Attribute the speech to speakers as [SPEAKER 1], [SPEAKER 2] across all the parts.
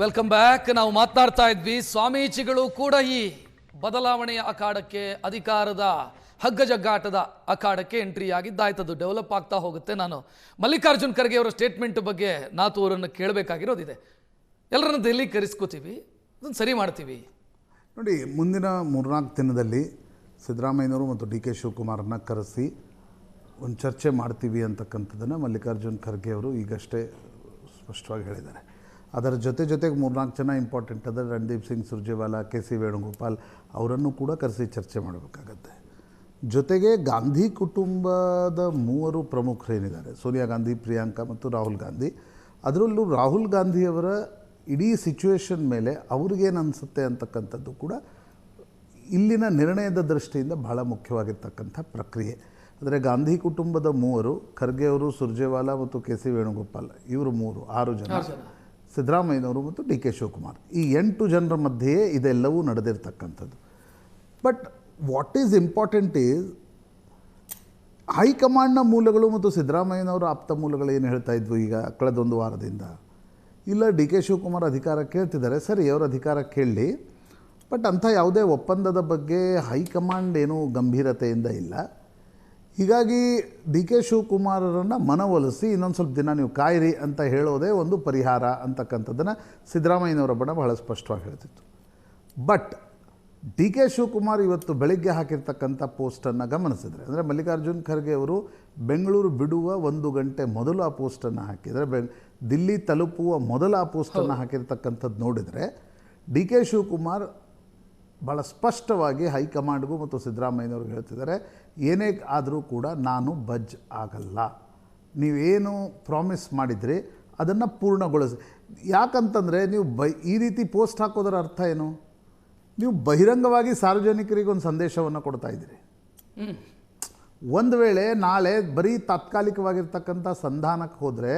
[SPEAKER 1] Welcome back ನಾವು ಮಾತನಾಡ್ತಾ ಇದ್ವಿ. ಸ್ವಾಮೀಜಿಗಳು ಕೂಡ ಈ ಬದಲಾವಣೆಯ ಅಖಾಡಕ್ಕೆ, ಅಧಿಕಾರದ ಹಗ್ಗ ಜಗ್ಗಾಟದ ಅಖಾಡಕ್ಕೆ ಎಂಟ್ರಿ ಆಗಿದ್ದಾಯ್ತದು. ಡೆವಲಪ್ ಆಗ್ತಾ ಹೋಗುತ್ತೆ. ನಾನು ಮಲ್ಲಿಕಾರ್ಜುನ್ ಖರ್ಗೆ ಅವರ ಸ್ಟೇಟ್ಮೆಂಟ್ ಬಗ್ಗೆ ನಾತು ಅವರನ್ನು ಕೇಳಬೇಕಾಗಿರೋದಿದೆ. ಎಲ್ಲರನ್ನು ದೆಹಲಿ ಕರೆಸ್ಕೋತೀವಿ ಅದನ್ನು ಸರಿ ಮಾಡ್ತೀವಿ.
[SPEAKER 2] ನೋಡಿ, ಮುಂದಿನ ಮೂರ್ನಾಲ್ಕು ದಿನದಲ್ಲಿ ಸಿದ್ದರಾಮಯ್ಯನವರು ಮತ್ತು ಡಿ ಕೆ ಶಿವಕುಮಾರನ್ನ ಕರೆಸಿ ಒಂದು ಚರ್ಚೆ ಮಾಡ್ತೀವಿ ಅಂತಕ್ಕಂಥದ್ದನ್ನು ಮಲ್ಲಿಕಾರ್ಜುನ್ ಖರ್ಗೆ ಅವರು ಈಗಷ್ಟೇ ಸ್ಪಷ್ಟವಾಗಿ ಹೇಳಿದ್ದಾರೆ. ಅದರ ಜೊತೆ ಜೊತೆಗೆ ಮೂರ್ನಾಲ್ಕು ಜನ ಇಂಪಾರ್ಟೆಂಟ್ ಅದ ರಣದೀಪ್ ಸಿಂಗ್, ಸುರ್ಜೇವಾಲಾ, ಕೆ ಸಿ ವೇಣುಗೋಪಾಲ್ ಅವರನ್ನು ಕೂಡ ಕರೆಸಿ ಚರ್ಚೆ ಮಾಡಬೇಕಾಗತ್ತೆ. ಜೊತೆಗೆ ಗಾಂಧಿ ಕುಟುಂಬದ ಮೂವರು ಪ್ರಮುಖರೇನಿದ್ದಾರೆ? ಸೋನಿಯಾ ಗಾಂಧಿ, ಪ್ರಿಯಾಂಕಾ ಮತ್ತು ರಾಹುಲ್ ಗಾಂಧಿ. ಅದರಲ್ಲೂ ರಾಹುಲ್ ಗಾಂಧಿಯವರ ಇಡೀ ಸಿಚುವೇಷನ್ ಮೇಲೆ ಅವ್ರಿಗೇನು ಅನಿಸುತ್ತೆ ಅಂತಕ್ಕಂಥದ್ದು ಕೂಡ ಇಲ್ಲಿನ ನಿರ್ಣಯದ ದೃಷ್ಟಿಯಿಂದ ಬಹಳ ಮುಖ್ಯವಾಗಿರ್ತಕ್ಕಂಥ ಪ್ರಕ್ರಿಯೆ. ಅಂದರೆ ಗಾಂಧಿ ಕುಟುಂಬದ ಮೂವರು, ಖರ್ಗೆ ಅವರು, ಸುರ್ಜೇವಾಲಾ ಮತ್ತು ಕೆ ಸಿ ವೇಣುಗೋಪಾಲ್, ಇವರು ಮೂರು ಆರು ಜನ. ಸಿದ್ದರಾಮಯ್ಯನವರು ಮತ್ತು ಡಿ ಕೆ ಶಿವಕುಮಾರ್. ಈ ಎಂಟು ಜನರ ಮಧ್ಯೆಯೇ ಇದೆಲ್ಲವೂ ನಡೆದಿರ್ತಕ್ಕಂಥದ್ದು. But what is important is ಹೈಕಮಾಂಡ್ನ ಮೂಲಗಳು ಮತ್ತು ಸಿದ್ದರಾಮಯ್ಯನವರ ಆಪ್ತ ಮೂಲಗಳು ಏನು ಹೇಳ್ತಾ ಇದ್ವು ಈಗ ಕಳೆದೊಂದು ವಾರದಿಂದ? ಇಲ್ಲ, ಡಿ ಕೆ ಶಿವಕುಮಾರ್ ಅಧಿಕಾರ ಕೇಳ್ತಿದ್ದಾರೆ. ಸರಿ, ಅವರ ಅಧಿಕಾರ ಕೇಳಲಿ. ಬಟ್ ಅಂಥ ಯಾವುದೇ ಒಪ್ಪಂದದ ಬಗ್ಗೆ ಹೈಕಮಾಂಡ್ ಏನೂ ಗಂಭೀರತೆಯಿಂದ ಇಲ್ಲ. ಹೀಗಾಗಿ ಡಿ ಕೆ ಶಿವಕುಮಾರರನ್ನು ಮನವೊಲಿಸಿ ಇನ್ನೊಂದು ಸ್ವಲ್ಪ ದಿನ ನೀವು ಕಾಯಿರಿ ಅಂತ ಹೇಳೋದೇ ಒಂದು ಪರಿಹಾರ ಅಂತಕ್ಕಂಥದ್ದನ್ನು ಸಿದ್ದರಾಮಯ್ಯನವರ ಬಣ ಬಹಳ ಸ್ಪಷ್ಟವಾಗಿ ಹೇಳ್ತಿತ್ತು. ಬಟ್ ಡಿ ಕೆ ಶಿವಕುಮಾರ್ ಇವತ್ತು ಬೆಳಿಗ್ಗೆ ಹಾಕಿರ್ತಕ್ಕಂಥ ಪೋಸ್ಟನ್ನು ಗಮನಿಸಿದರೆ ಅಂದರೆ ಮಲ್ಲಿಕಾರ್ಜುನ್ ಖರ್ಗೆ ಅವರು ಬೆಂಗಳೂರು ಬಿಡುವ ಒಂದು ಗಂಟೆ ಮೊದಲು ಆ ಪೋಸ್ಟನ್ನು ಹಾಕಿದರೆ ಬೆ ದಿಲ್ಲಿ ತಲುಪುವ ಮೊದಲು ಆ ಪೋಸ್ಟನ್ನು ಹಾಕಿರ್ತಕ್ಕಂಥದ್ದು ನೋಡಿದರೆ ಡಿ ಕೆ ಶಿವಕುಮಾರ್ ಭಾಳ ಸ್ಪಷ್ಟವಾಗಿ ಹೈಕಮಾಂಡ್ಗೂ ಮತ್ತು ಸಿದ್ದರಾಮಯ್ಯನವ್ರಿಗೆ ಹೇಳ್ತಿದ್ದಾರೆ, ಏನೇ ಆದರೂ ಕೂಡ ನಾನು ಬಜ್ ಆಗಲ್ಲ. ನೀವೇನು ಪ್ರಾಮಿಸ್ ಮಾಡಿದ್ರಿ, ಅದನ್ನು ಪೂರ್ಣಗೊಳಿಸಿ, ಯಾಕಂತಂದರೆ ನೀವು ಬೈ, ಈ ರೀತಿ ಪೋಸ್ಟ್ ಹಾಕೋದರ ಅರ್ಥ ಏನು? ನೀವು ಬಹಿರಂಗವಾಗಿ ಸಾರ್ವಜನಿಕರಿಗೆ ಒಂದು ಸಂದೇಶವನ್ನು ಕೊಡ್ತಾ ಇದ್ದೀರಿ. ಒಂದು ವೇಳೆ ನಾಳೆ ಬರೀ ತಾತ್ಕಾಲಿಕವಾಗಿರ್ತಕ್ಕಂಥ ಸಂಧಾನಕ್ಕೆ ಹೋದರೆ,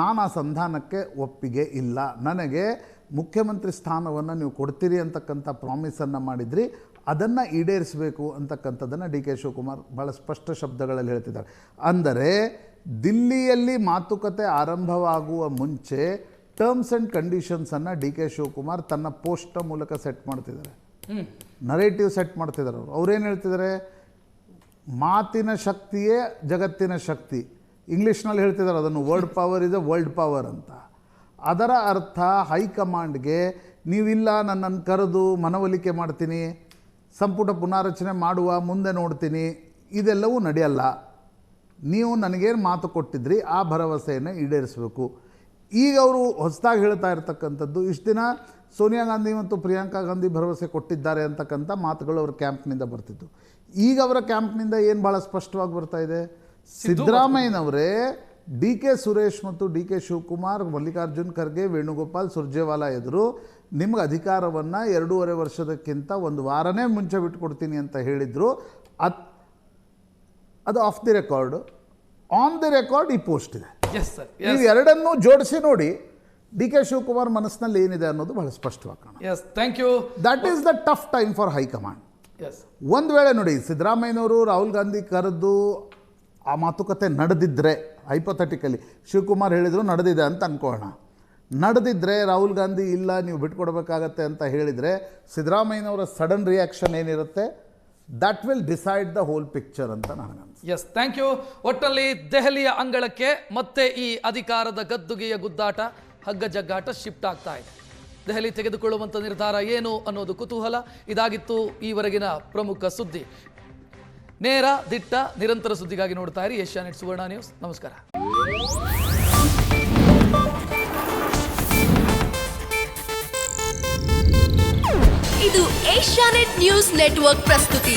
[SPEAKER 2] ನಾನು ಆ ಸಂಧಾನಕ್ಕೆ ಒಪ್ಪಿಗೆ ಇಲ್ಲ. ನನಗೆ ಮುಖ್ಯಮಂತ್ರಿ ಸ್ಥಾನವನ್ನು ನೀವು ಕೊಡ್ತೀರಿ ಅಂತಕ್ಕಂಥ ಪ್ರಾಮಿಸನ್ನು ಮಾಡಿದ್ರಿ ಅದನ್ನು ಈಡೇರಿಸಬೇಕು ಅಂತಕ್ಕಂಥದ್ದನ್ನು ಡಿ ಕೆ ಶಿವಕುಮಾರ್ ಭಾಳ ಸ್ಪಷ್ಟ ಶಬ್ದಗಳಲ್ಲಿ ಹೇಳ್ತಿದ್ದಾರೆ. ಅಂದರೆ ದಿಲ್ಲಿಯಲ್ಲಿ ಮಾತುಕತೆ ಆರಂಭವಾಗುವ ಮುಂಚೆ ಟರ್ಮ್ಸ್ ಆ್ಯಂಡ್ ಕಂಡೀಷನ್ಸನ್ನು ಡಿ ಕೆ ಶಿವಕುಮಾರ್ ತನ್ನ ಪೋಸ್ಟ್ ಮೂಲಕ ಸೆಟ್ ಮಾಡ್ತಿದ್ದಾರೆ. ನರೇಟಿವ್ ಸೆಟ್ ಮಾಡ್ತಿದ್ದಾರೆ ಅವರು. ಅವ್ರೇನು ಹೇಳ್ತಿದ್ದಾರೆ? ಮಾತಿನ ಶಕ್ತಿಯೇ ಜಗತ್ತಿನ ಶಕ್ತಿ. ಇಂಗ್ಲೀಷ್ನಲ್ಲಿ ಹೇಳ್ತಿದ್ದಾರೆ ಅದನ್ನು world power is a world power ಅಂತ. ಅದರ ಅರ್ಥ ಹೈಕಮಾಂಡ್ಗೆ ನೀವಿಲ್ಲ ನನ್ನನ್ನು ಕರೆದು ಮನವೊಲಿಕೆ ಮಾಡ್ತೀನಿ ಸಂಪುಟ ಪುನಾರಚನೆ ಮಾಡುವ ಮುಂದೆ ನೋಡ್ತೀನಿ ಇದೆಲ್ಲವೂ ನಡೆಯಲ್ಲ. ನೀವು ನನಗೇನು ಮಾತು ಕೊಟ್ಟಿದ್ರಿ ಆ ಭರವಸೆಯನ್ನು ಈಡೇರಿಸಬೇಕು. ಈಗ ಅವರು ಹೊಸದಾಗಿ ಹೇಳ್ತಾ ಇರ್ತಕ್ಕಂಥದ್ದು ಇಷ್ಟು ದಿನ ಸೋನಿಯಾ ಗಾಂಧಿ ಮತ್ತು ಪ್ರಿಯಾಂಕಾ ಗಾಂಧಿ ಭರವಸೆ ಕೊಟ್ಟಿದ್ದಾರೆ ಅಂತಕ್ಕಂಥ ಮಾತುಗಳು ಅವರ ಕ್ಯಾಂಪ್ನಿಂದ ಬರ್ತಿತ್ತು. ಈಗ ಅವರ ಕ್ಯಾಂಪ್ನಿಂದ ಏನು ಭಾಳ ಸ್ಪಷ್ಟವಾಗಿ ಬರ್ತಾ ಇದೆ? ಸಿದ್ದರಾಮಯ್ಯನವರೇ ಡಿ ಕೆ ಸುರೇಶ್ ಮತ್ತು ಡಿ ಕೆ ಶಿವಕುಮಾರ್ ಮಲ್ಲಿಕಾರ್ಜುನ್ ಖರ್ಗೆ ವೇಣುಗೋಪಾಲ್ ಸುರ್ಜೇವಾಲಾ ಎದುರು ನಿಮ್ಗೆ ಅಧಿಕಾರವನ್ನು ಎರಡೂವರೆ ವರ್ಷದಕ್ಕಿಂತ ಒಂದು ವಾರನೇ ಮುಂಚೆ ಬಿಟ್ಕೊಡ್ತೀನಿ ಅಂತ ಹೇಳಿದರು. ಅದು ಅದು off the record on the record ಈ ಪೋಸ್ಟ್ ಇದೆ. ನೀವು ಎರಡನ್ನೂ ಜೋಡಿಸಿ ನೋಡಿ ಡಿ ಕೆ ಶಿವಕುಮಾರ್ ಮನಸ್ಸಿನಲ್ಲಿ ಏನಿದೆ ಅನ್ನೋದು ಬಹಳ ಸ್ಪಷ್ಟವಾಗಿ ಕಾಣ
[SPEAKER 1] you
[SPEAKER 2] that is the tough time for high command ಒಂದು ವೇಳೆ ನೋಡಿ ಸಿದ್ದರಾಮಯ್ಯನವರು ರಾಹುಲ್ ಗಾಂಧಿ ಕರೆದು ಆ ಮಾತುಕತೆ ನಡೆದಿದ್ದರೆ ಹೈಪೋಥೆಟಿಕಲಿ ಶಿವಕುಮಾರ್ ಹೇಳಿದರು ನಡೆದಿದೆ ಅಂತ ಅನ್ಕೋಣ. ನಡೆದಿದ್ದರೆ ರಾಹುಲ್ ಗಾಂಧಿ ಇಲ್ಲ, ನೀವು ಬಿಟ್ಕೊಡ್ಬೇಕಾಗತ್ತೆ ಅಂತ ಹೇಳಿದರೆ ಸಿದ್ದರಾಮಯ್ಯನವರ ಸಡನ್ ರಿಯಾಕ್ಷನ್ ಏನಿರುತ್ತೆ? That will decide the whole picture ಅಂತ ಅನ್ಸುತ್ತೆ.
[SPEAKER 1] ಎಸ್ ಥ್ಯಾಂಕ್ ಯು ಒಟ್ಟಲ್ಲಿ ದೆಹಲಿಯ ಅಂಗಳಕ್ಕೆ ಮತ್ತೆ ಈ ಅಧಿಕಾರದ ಗದ್ದುಗೆಯ ಗುದ್ದಾಟ, ಹಗ್ಗ ಜಗ್ಗಾಟ ಶಿಫ್ಟ್ ಆಗ್ತಾ ಇದೆ. ದೆಹಲಿ ತೆಗೆದುಕೊಳ್ಳುವಂಥ ನಿರ್ಧಾರ ಏನು ಅನ್ನೋದು ಕುತೂಹಲ. ಇದಾಗಿತ್ತು ಈವರೆಗಿನ ಪ್ರಮುಖ ಸುದ್ದಿ. ನೇರ, ದಿಟ್ಟ, ನಿರಂತರ ಸುದ್ದಿಗಾಗಿ ನೋಡ್ತಾ ಇರಿ ಏಷ್ಯಾನೆಟ್ ಸುವರ್ಣ ನ್ಯೂಸ್. ನಮಸ್ಕಾರ.
[SPEAKER 3] ಇದು ಏಷ್ಯಾನೆಟ್ ನ್ಯೂಸ್ ನೆಟ್ವರ್ಕ್ ಪ್ರಸ್ತುತಿ.